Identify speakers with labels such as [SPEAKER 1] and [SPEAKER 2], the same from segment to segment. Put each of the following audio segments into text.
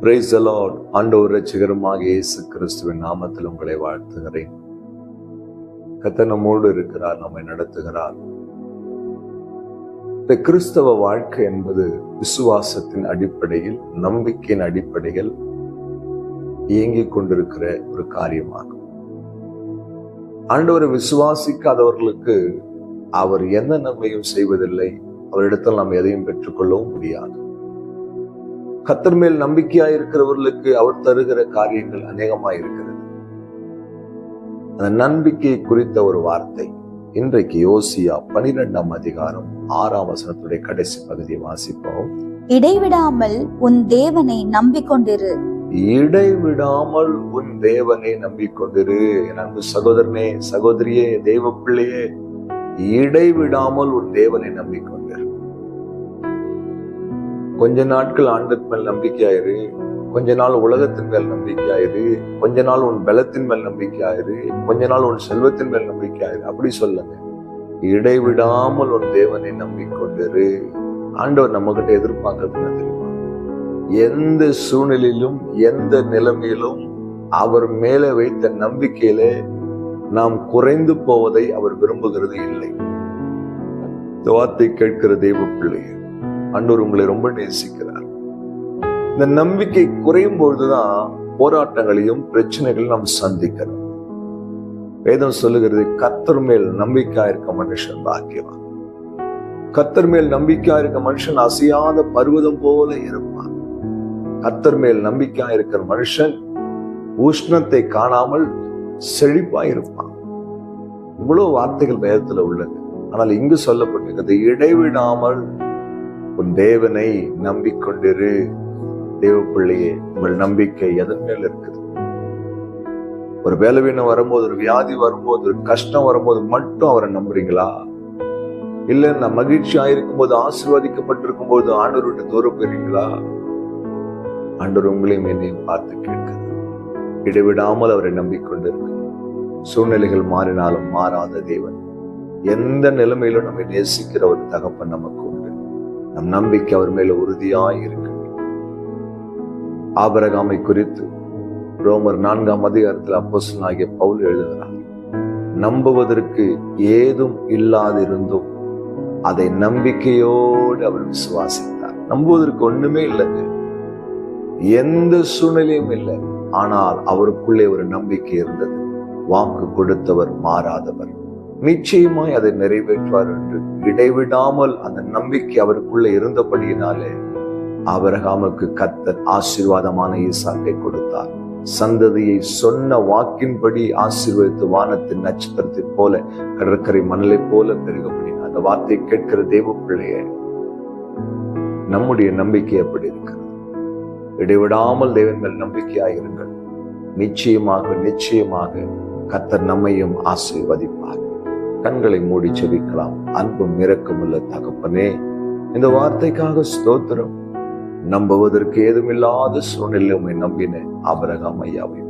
[SPEAKER 1] Price allot ஆண்டவர் ரட்சகருமாக இயேசு கிறிஸ்துவின் நாமத்தில் உங்களை வாழ்த்துகிறேன். கத்தனமோடு நம்மோடு இருக்கிறார் நம்மை நடத்துகிறார். இந்த கிறிஸ்தவ வாழ்க்கை என்பது விசுவாசத்தின் அடிப்படையில் நம்பிக்கையின் அடிப்படையில் இயங்கிக் கொண்டிருக்கிற ஒரு காரியமாகும். ஆண்டவரை விசுவாசிக்காதவர்களுக்கு அவர் எந்த நன்மையும் செய்வதில்லை. அவரிடத்தில் நாம் எதையும் பெற்றுக்கொள்ளவும் முடியாது. கத்தர் மேல் நம்பிக்கையாய் இருக்கிறவர்களுக்கு அவர் தருகிற காரியங்கள் அநேகமாய் இருக்கிறது அந்த நம்பிக்கை குறித்த ஒரு வார்த்தை. இன்றைக்கு யோசியா பனிரெண்டாம் அதிகாரம் ஆறாம் வசனத்துடைய கடைசி பகுதியை வாசிப்போம்.
[SPEAKER 2] இடைவிடாமல் உன் தேவனை நம்பிக்கொண்டிரு.
[SPEAKER 1] இடைவிடாமல் உன் தேவனை நம்பிக்கொண்டிரு. என் அன்பு சகோதரனே சகோதரியே தேவ பிள்ளையே இடைவிடாமல் உன் தேவனை நம்பிக்கொண்டிரு. கொஞ்ச நாட்கள் ஆண்டுக்கு மேல் நம்பிக்கையாயிரு கொஞ்ச நாள் உலகத்தின் மேல் நம்பிக்கையாயிரு கொஞ்ச நாள் உன் பலத்தின் மேல் நம்பிக்கையாயிரு கொஞ்ச நாள் உன் செல்வத்தின் மேல் நம்பிக்கையாயிரு அப்படி சொல்லுங்க. இடைவிடாமல் உன் தேவனை நம்பிக்கொண்டிரு. ஆண்டவர் நம்ம கிட்ட எதிர்பார்க்கறது தெரியுமா? எந்த சூழ்நிலையிலும் எந்த நிலைமையிலும் அவர் மேலே வைத்த நம்பிக்கையில நாம் குறைந்து போவதை அவர் விரும்புகிறது இல்லை. இந்த வார்த்தை கேட்கிற தெய்வ பிள்ளையே அன்றோர் உங்களை ரொம்ப நேசிக்கிறார். இந்த நம்பிக்கை குறையும் பொழுதுதான் போராட்டங்களையும் பிரச்சனைகளையும் நாம் சந்திக்கிறோம். வேதம் சொல்லுகிறது கத்தர் மேல் நம்பிக்கா இருக்க மனுஷன் பாக்கியவான். கத்தர் மேல் நம்பிக்கா இருக்க மனுஷன் அசையாத பர்வதம் போல இருப்பான். கத்தர் மேல் நம்பிக்கா இருக்கிற மனுஷன் உஷ்ணத்தை காணாமல் செழிப்பா இருப்பான். இவ்வளவு வார்த்தைகள் வேதத்துல உள்ளது. ஆனால் இங்கு சொல்லப்பட்டிருக்கிறது இடைவிடாமல் உன் தேவனை நம்பிக்கொண்டிரு. தேவ பிள்ளையே உங்கள் நம்பிக்கை எதன் மேல் இருக்குது? ஒரு வேலைவீனம் வரும்போது ஒரு வியாதி வரும்போது ஒரு கஷ்டம் வரும்போது மட்டும் அவரை நம்புறீங்களா? இல்ல நான் மகிழ்ச்சியா இருக்கும் போது ஆசீர்வாதிக்கப்பட்டிருக்கும் போது ஆண்டவர் விட்டு தூரம் போறீங்களா ஆண்டவர் உங்களையும் என்னையும் பார்த்து கேட்கிறது இடைவிடாமல் அவரை நம்பிக்கொண்டிருக்கு சூழ்நிலைகள் மாறினாலும் மாறாத தேவன். எந்த நிலைமையிலும் நம்மை நேசிக்கிற ஒரு தகப்பன் நமக்கு உண்டு. நம் நம்பிக்கை அவர் மேல உறுதியாய் இருக்கு ஆபரகாமை குறித்து ரோமர் நான்காம் அதிகாரத்தில் அப்போசன் ஆகிய பவுல் எழுதுகிறார் நம்புவதற்கு ஏதும் இல்லாதிருந்தும் அதை நம்பிக்கையோடு அவர் விசுவாசித்தார். நம்புவதற்கு ஒண்ணுமே இல்லைங்க. எந்த சூழ்நிலையும் இல்லை. ஆனால் அவருக்குள்ளே ஒரு நம்பிக்கை இருந்தது. வாக்கு கொடுத்தவர் மாறாதவர். நிச்சயமாய் அதை நிறைவேற்றுவார் என்று இடைவிடாமல் அந்த நம்பிக்கை அவருக்குள்ள இருந்தபடியினாலே அவரகாமுக்கு கத்தர் ஆசீர்வாதமான ஈசாக்கை கொடுத்தார். சந்ததியை சொன்ன வாக்கின்படி ஆசீர்வதித்து வானத்தின் நட்சத்திரத்தை போல கடற்கரை மணலை போல பெருகப்படினார் அந்த வார்த்தை கேட்கிற தேவ பிள்ளைய நம்முடைய நம்பிக்கை எப்படி இருக்கிறது? இடைவிடாமல் தேவன் மேல் நம்பிக்கையாயிருங்கள். நிச்சயமாக நிச்சயமாக கத்தர் நம்மையும் ஆசீர்வதிப்பார். கண்களை மூடி செவிக்கலாம் அன்பும் இரக்கமுள்ள தகப்பனே இந்த வார்த்தைக்காக ஸ்தோத்திரம். நம்புவதற்கு ஏதுமில்லாத சூழ்நிலை உண்மை நம்பின அபரகாம் ஐயாவை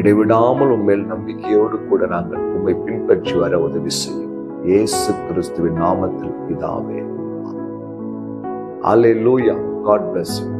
[SPEAKER 1] இடைவிடாமல் உண்மையில் நம்பிக்கையோடு கூட நாங்கள் உண்மை பின்பற்றி வர உதவி செய்யும். இயேசு கிறிஸ்துவின் நாமத்தில் இதாவே அலே லூயா காட் பிளஸ் யூ